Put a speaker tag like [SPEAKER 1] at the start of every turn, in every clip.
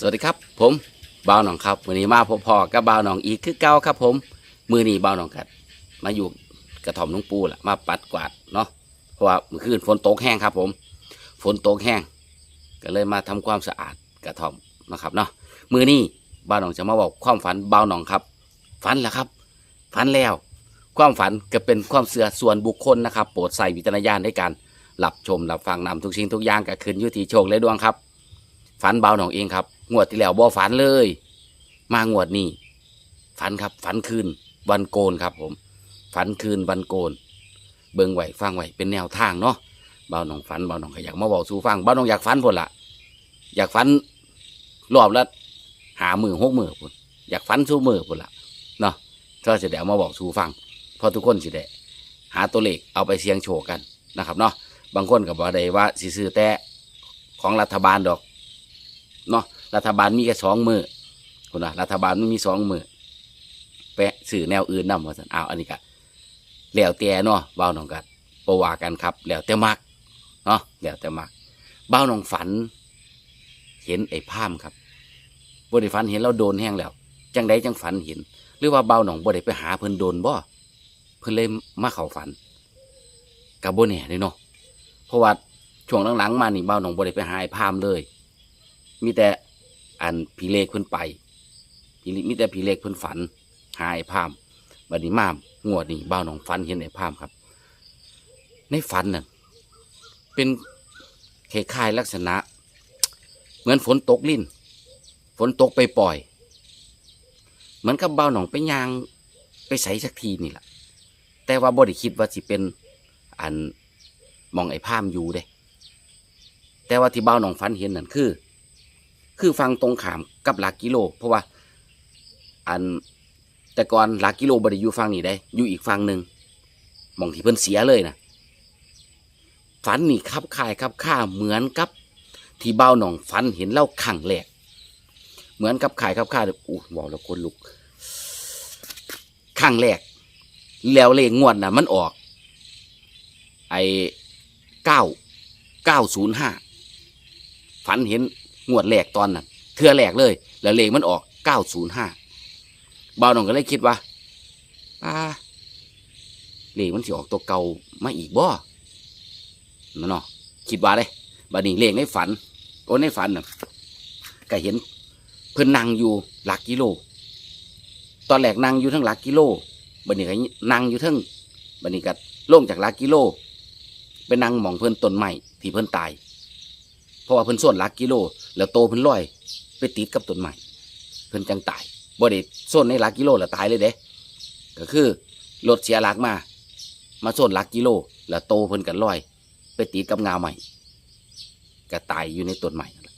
[SPEAKER 1] สวัสดีครับ ผมบ่าวหนองครับวันนี้มาพบพ่อกับบ่าวหนองอีกคือเก่าครับ ผมมือนี้บ่าวหนองกัด มาอยู่กระถ่อมหลุงปูแหละมาปัดกวาดเนาะเพราะว่าเมื่อคืนฝนตกแห้งครับ ผม ฝนตกแห้ง ก็เลยมาทำความสะอาดกระถ่อมนะครับเนาะมือนี้บ่าวหนองจะมาบอกความฝันบ่าวหนองครับ ฝันแล้วครับ ฝันแล้ว ความฝันก็เป็นความเสื่อส่วนบุคคลนะครับ โปรดใส่วิจารณญาณในการรับชมรับฟังนำทุกสิ่งทุกอย่างก็ขึ้นยู่ที่โชคและดวงครับ ฝันเบาหนองเองครับ งวดที่แล้วบ่ฝันเลย มางวดนี้ฝันครับ ฝันคืน วันโกนครับ ผม ฝันคืนวันโกน เบิ่งไหวฟังไหวเป็นแนวทางเนาะเบาหนองฝันเบาหนองก็อยากมาบอกสู่ฟังเบาหนองอยากฝันพุ่นละอยากฝันรอบละหามือหกมือพุ่นอยากฝันสู้มือพุ่นละเนาะก็จะเดี๋ยวมาบอกสู่ฟังเพราะทุกคนสิได้หาตัวเลขเอาไปเสียงโชคกันนะครับเนาะบางคนก็บอกได้ว่าสิซื้อแต่ของรัฐบาลดอกเนาะ รัฐบาลมีแค่สองมือคุณนะรัฐบาลไม่มีสองมือแปะสื่อแนวอื่นนำว่าสันอ้าวอันนี้ก็แล้วแต่เนาะเบาหนองกัดปว่ากันครับ แล้วแต่มักเนาะแล้วแต่มักเบาหนองฝัน เห็นไอ้พามครับบริฝันเห็นเราโดนแห้งแล้ว จังใดจังฝันเห็น หรือว่าเบาหนองบ่ได้ไปหาเพิ่นโดนบ่เพิ่นเลยมาเข้าฝันกับบ่แน่เลยเนาะเพราะว่าช่วงหลังๆมานี่เบาหนองบ่ได้ไปหาไอ้พามเลย มีแต่ อันผีเลขเพิ่นไปผีมีแต่ผีเลขเพิ่นฝัน หายพามบัดนี้มามงวดนี้บ้าวหนองฝันเห็นไอ้พามครับ ในฝันน่ะเป็นคล้ายๆลักษณะ เหมือนฝนตกลิ้น ฝนตกไปปล่อย เหมือนกับเบ้าหนองไปยางไปใส่สักทีนี่แหละแต่ว่าบ่ได้คิดว่าสิเป็นอันมองไอ้พามอยู่เด้ แต่ว่าที่เบ้าหนองฝันเห็นนั่นคือ คือฟังตรงขามกับหลักกิโล เพราะว่า อันแต่ก่อนหลักกิโลบริอยู่ฟังนี่ได้ อยู่อีกฟังหนึ่งมองที่เพิ่นเสียเลยนะฝันนี่คับคายคับค่าเหมือนกับ ที่เบ้าหนองฝันเห็นเล่าขังแหลกเหมือนกับขายคับค่าอู้บอกแล้วคนลุกขังแหลกแล้วเลขงวดน่ะมันออก ไอ้เก้าเก้าศูนย์ห้าฝันเห็น งวดแรกตอนนั้นเทือแรกเลย แล้วเลขมันออก905บ่าวน้องก็เลยคิดว่าอ่าเลขมันสิออกตัวเก่ามาอีกบ่นั่นเนาะคิดว่าเลยบัดนี้เลขในฝันโอ้ในฝันน่ะก็เห็นเพิ่นนั่งอยู่หลักกิโล ตอนแรกนั่งอยู่ทั้งหลักกิโลบัดนี้ก็นั่งอยู่ทั้งบัดนี้ก็ลงจากหลักกิโลไปนั่งมองเพิ่นต้นไม้ที่เพิ่นตาย เพราะว่าเพิ่นส่วนหลักกิโล แล้วโตเพิ่นลอย ไปติดกับต้นไม้เพิ่นจังตายบ่ได้ส่วนในหลักกิโลแล้วตายเลยเด้ก็คือรถเสียหลักมา มาส่วนหลักกิโล แล้วโตเพิ่นกันลอย ไปติดกับงาใหม่ก็ตายอยู่ในต้นไม้นั่นล่ะ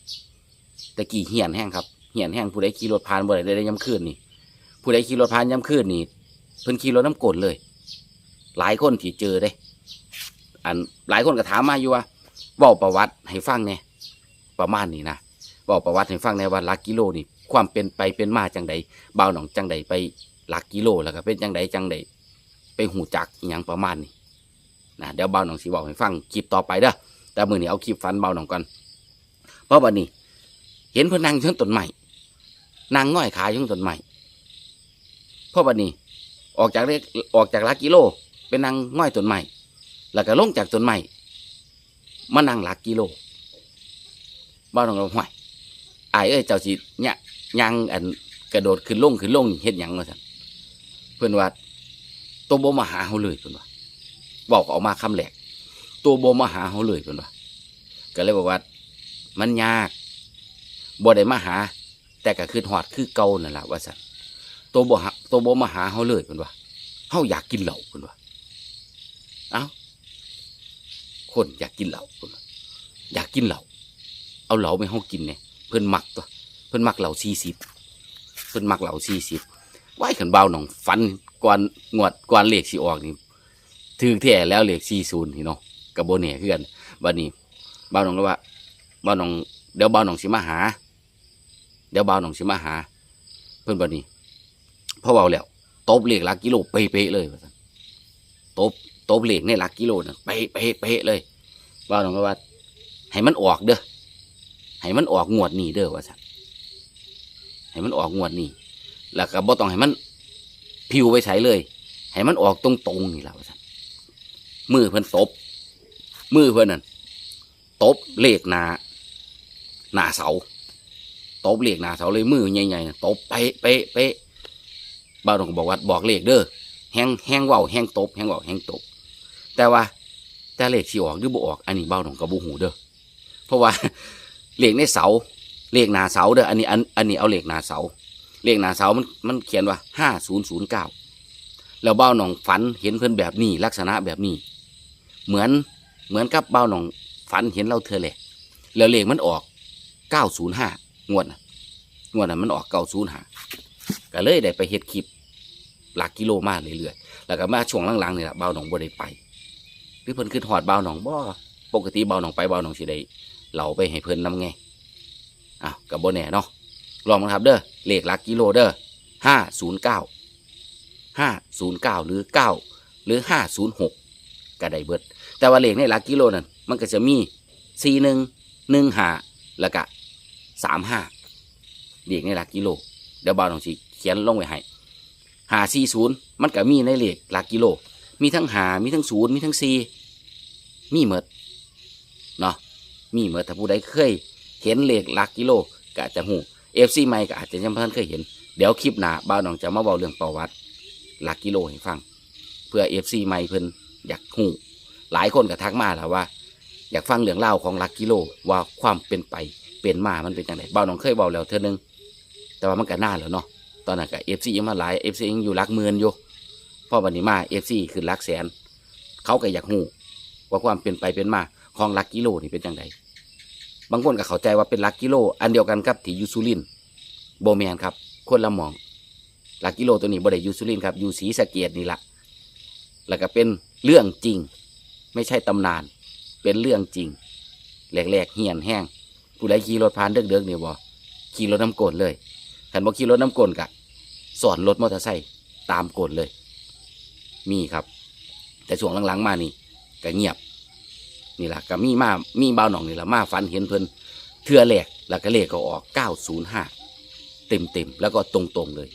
[SPEAKER 1] แต่กี่เหี่ยนแห้งครับเหี่ยนแห้งผู้ใดขี่รถผ่านบ่ได้ได้ย้ำคืนนี่ผู้ใดขี่รถผ่านย้ำคืนนี่เพิ่นขี่รถน้ำกดเลย หลายคนที่เจอเด้ อันหลายคนก็ถามมาอยู่ว่าเว้าประวัติให้ฟังแหน่ย ประมาณนี้นะบอกประวัติให้ฟังในว่าหลักกิโลนี่ความเป็นไปเป็นมาจังใดบ่าวหนองจังใดไปหลักกิโลแล้วก็เป็นจังใดจังใดไปหูจักอย่างประมาณนี้นะเดี๋ยวบ่าวหนองสิบอกให้ฟังคลิปต่อไปเด้อแต่มือนี้เอาคลิปฟันบ่าวหนองก่อนเพราะวันนี้ เห็นเพิ่นนั่งเทั้งต้นไม้นั่งง่อยขาอยู่เทั้งต้นไม้เพราะวันนี้ ออกจากเลขออกจากหลักกิโล เป็นนั่งง่อยต้นไม้แล้วก็ลงจากต้นไม้มานั่งหลักกิโล บ้านของเราห่วยอายเอ้ยเจ้าสิเนี่ยยังอันกระโดดขึ้นลงขึ้นลงเฮ็ดหยังว่าซั่นเพิ่นว่าตัวบ่มาหาเฮาเลยเพิ่นว่าบอกออกมาคำแรกตัวบ่มาหาเฮาเลยเพิ่นว่าก็เลยบอกว่า มันยากบ่ได้มาหา แต่ก็คือฮอดคือเก่านั่นล่ะว่าซั่นตัวบ่ตัวบ่มาหาเฮาเลยเพิ่นว่าเฮาอยากกินเหล้าเพิ่นว่าเอ้าคนอยากกินเหล้าเพิ่นว่าอยากกินเหล้า เอาเหลาไปห้องกินเนี่ยเพิ่อนมักตัวเพิ่อนมักเหลาสี่สิบเพิ่อนมักเหลาสี่สิบไหวขันเบาหนองฟันกวนงวดกวนเหลขสีออกนี่ถือแท้แล้วเหลขสี่ศูนย์นี่เนาะกับโบเน่เพื่อนวันนี้เบาหนองก็ว่าเบาหนองเดี๋ยวเบาหนองสิมาหา เดี๋ยวเบาหนองสิมาหา เพิ่อนวันนี้พอเบาแล้วตบเหลขหลักกิโลเป๊ะเลยตบตบเลขในลักกิโลน่ะเป๊ะเป๊ะเป๊ะเลยเบาหนองก็ว่า ให้มันออกเด้อ ให้มันออกงวดนี้เด้อว่าสันตัวบ่หาตัวบ่มาหาเฮาเลยเพิ่นว่าเอ้าคนอยากกินเหล้าเพิ่นว่าอยากกินเหล้าเอาเหลาไปเฮากินเนี่ยเพิ่นมักตัวเพิ่นมักเหลาสี่สิบเพิ่นมักเหลาสี่สิบไว้ขันเบาหนองฟันกวนงวดกวนเลขสิออกนี่ถือแท้แล้วเลขสี่ศูนย์นี่เนาะกับบ่อนวันนี้เบาหนองสิมาหาเดี๋ยวเบาหนองสิมาหาเพิ่นบัดนี้ให้มันออกงวดนี้แล้วก็บ่ต้องให้มันพิวไปใช้เลย ให้มันออกตรงๆนี่แหละว่าซั่นมือเพิ่นตบมือเพิ่นนั่นตบเลขหนาหนาเสาตบเลขหนาเสาเลยมือใหญ่ๆน่ะตบเป๊ะเป๊ะเป๊ะบ่าวงก็บอกว่าบอกเลขเด้อแห้งแห้งเว้าแห้งตบแห้งเว้าแห้งตบแต่ว่าแต่เลขที่ออกหรือบ่ออก อันนี้บ่าหลวงก็บ่ฮู้เด้อเพราะว่า เลขในเสาเลขหนาเสาเด้ออันนี้อันอันนี้เอาเลขหนาเสาเลขหนาเสามันมันเขียนว่าห้าศูนย์ศูนย์เก้าแล้วเบ้าหนองฝันเห็นเพื่อนแบบนี้ ลักษณะแบบนี้ เหมือนเหมือนกับเบ้าหนองฝันเห็นเราเธอแหละแล้วเลขมันออกเก้าศูนย์ห้างวดน่ะงวดน่ะมันออกเก้าศูนย์ห้าก็เลยได้ไปเฮ็ดคลิปหลักกิโลมาเรื่อยๆแล้วก็มาช่วงหลังๆนี่แหละเบ้าหนองบ่ได้ไปหรือเพิ่นขึ้นหอดเบ้าหนองบ่ปกติเบ้าหนองไปเบ้าหนองสิได้ เราไปให้เพิ่นนำไงอ้าวกับโบแน่เนาะลองมาครับเด้อเลขหลักกิโลเด้อห้าศูนย์เก้าห้าศูนย์เก้าหรือเก้าหรือห้าศูนย์หกก็ได้เบิด แต่ว่าเลขในหลักกิโลนั่นมันก็จะมีสี่หนึ่งหนึ่งห้าแล้วก็สามห้าเลขในหลักกิโลเดี๋ยวบ่าวต้องสิเขียนลงไว้ให้หาสี่ศูนย์มันก็มีในเลขหลักกิโล มีทั้งหามีทั้งศูนย์มีทั้งสี่มีเมดเนาะ มีเมดถ้าผู้ใดเคย เห็นเลขหลักกิโลก็อาจจะหูเอฟซีใหม่ก็อาจจะยังไม่ทันเคยเห็น เดี๋ยวคลิปหน้าบ่าวน้องจะมาบอกเรื่องประวัติหลักกิโลให้ฟัง เพื่อเอฟซีใหม่เพิ่นอยากหูหลายคนก็ทักมาแล้วว่า อยากฟังเรื่องเล่าของหลักกิโลว่าความเป็นไปเป็นมา มันเป็นจังไดบ่าวน้องเคยบอกแล้วเท่านึง แต่ว่ามันก็นาแล้วเนาะตอนนั้นก็เอฟซียังมาหลายเอฟซียังอยู่หลักหมื่นอยู่พอวันนี้มาเอฟซีคือหลักแสน เขาก็อยากหูว่าความเป็นไปเป็นมา ของลักกิโลนี่เป็นจังไดบางคนก็เข้าใจว่าเป็นลักกิโล อันเดียวกันกับที่ยูซูลินโบแมนครับ คนละหมองลักกิโลตัวนี้บ่ได้ยูซูลินครับยูศรีสะเกียดนี่ละแล้วก็เป็นเรื่องจริง ไม่ใช่ตำนาน เป็นเรื่องจริงแหลกๆเหี่ยนแห้งผู้ใดขี่รถผ่านเด็กๆเนี่บ่ขี่รถน้ำกลนเลยขันบ่ขี่รถน้ำกลนกะสอนรถมอเตอร์ไซค์ตามกลเลย มีครับ แต่ช่วงหลังๆมานี่ก็เงียบ นี่แหละก็มีมามีเบาหนองนี่แหละมาฟันเห็นเพิ่นเทือแหลกแล้วก็เลขก็ออก905เต็มเต็มแล้วก็ตรงตรงเลย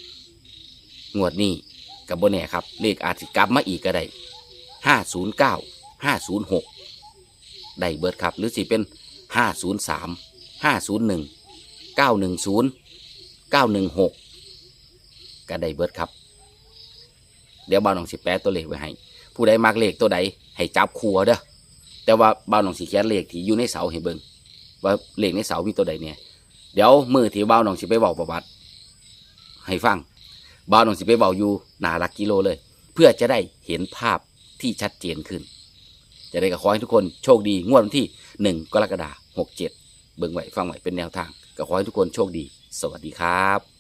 [SPEAKER 1] งวดนี้กับโบแน่ครับ เลขอาจจะกลับมาอีกก็ได้509 506ได้เบิร์ดครับ หรือสิเป็น503 501 910 916ก็ได้เบิร์ดครับ เดี๋ยวบ่าวหนองสิแปะตัวเลขไว้ให้ ผู้ใดมักเลขตัวใดให้จับครัวเด้อ แต่ว่าบ่าวหนองสีเขียนเลขที่อยู่ในเสาให้เบิ่งว่าเลขในเสามีตัวใดเนี่ยเดี๋ยวมือที่บ่าวหนองสิไปบอกประวัติให้ฟังบ่าวหนองสิไปบอกอยู่หนาหลักกิโลเลย เพื่อจะได้เห็นภาพที่ชัดเจนขึ้น จะได้ก็ขอให้ทุกคนโชคดีงวดวันที่หนึ่งกรกฎาคมหกเจ็ดเบิ่งไว้ฟังไว้เป็นแนวทางก็ขอให้ทุกคนโชคดี สวัสดีครับ